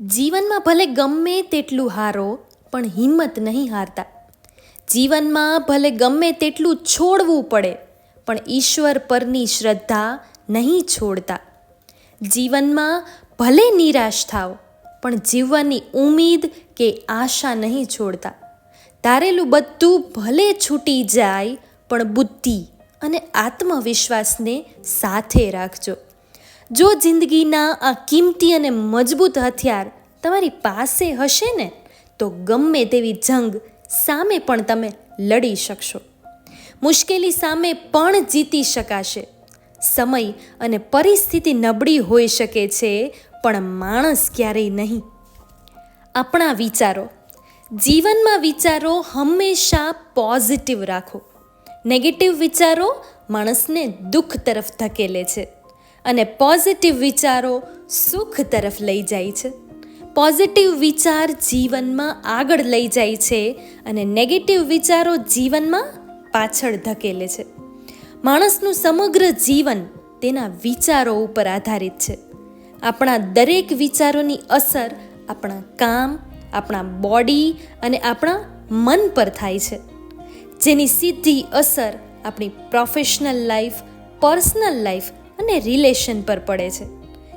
જીવનમાં ભલે ગમે તેટલું હારો, પણ હિંમત નહીં હારતા. જીવનમાં ભલે ગમે તેટલું છોડવું પડે, પણ ઈશ્વર પરની શ્રદ્ધા નહીં છોડતા. જીવનમાં ભલે નિરાશ થાવ પણ જીવવાની ઉમીદ કે આશા નહીં છોડતા. ધારેલું બધું ભલે છૂટી જાય, પણ બુદ્ધિ અને આત્મવિશ્વાસને સાથે રાખજો. જો જિંદગીના આ કિંમતી અને મજબૂત હથિયાર તમારી પાસે હશે ને, તો ગમે તેવી જંગ સામે પણ તમે લડી શકશો. મુશ્કેલી સામે પણ જીતી શકાશે. સમય અને પરિસ્થિતિ નબળી હોઈ શકે છે, પણ માણસ ક્યારેય નહીં. આપણા વિચારો. જીવનમાં વિચારો હંમેશા પોઝિટિવ રાખો. નેગેટિવ વિચારો માણસને દુઃખ તરફ ધકેલે છે. અને પોઝિટિવ વિચારો સુખ તરફ લઈ જાય છે. પોઝિટિવ વિચાર જીવનમાં આગળ લઈ જાય છે અને નેગેટિવ વિચારો જીવનમાં પાછળ ધકેલે છે. માણસનું સમગ્ર જીવન તેના વિચારો ઉપર આધારિત છે. આપણા દરેક વિચારોની અસર આપણા કામ, આપણા બોડી અને આપણા મન પર થાય છે. જેની સીધી અસર આપણી પ્રોફેશનલ લાઈફ પર્સનલ લાઈફ અને રિલેશન પર પડે છે.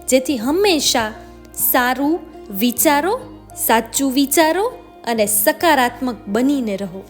જેથી હંમેશા સારું વિચારો, સાચું વિચારો અને સકારાત્મક બનીને રહો.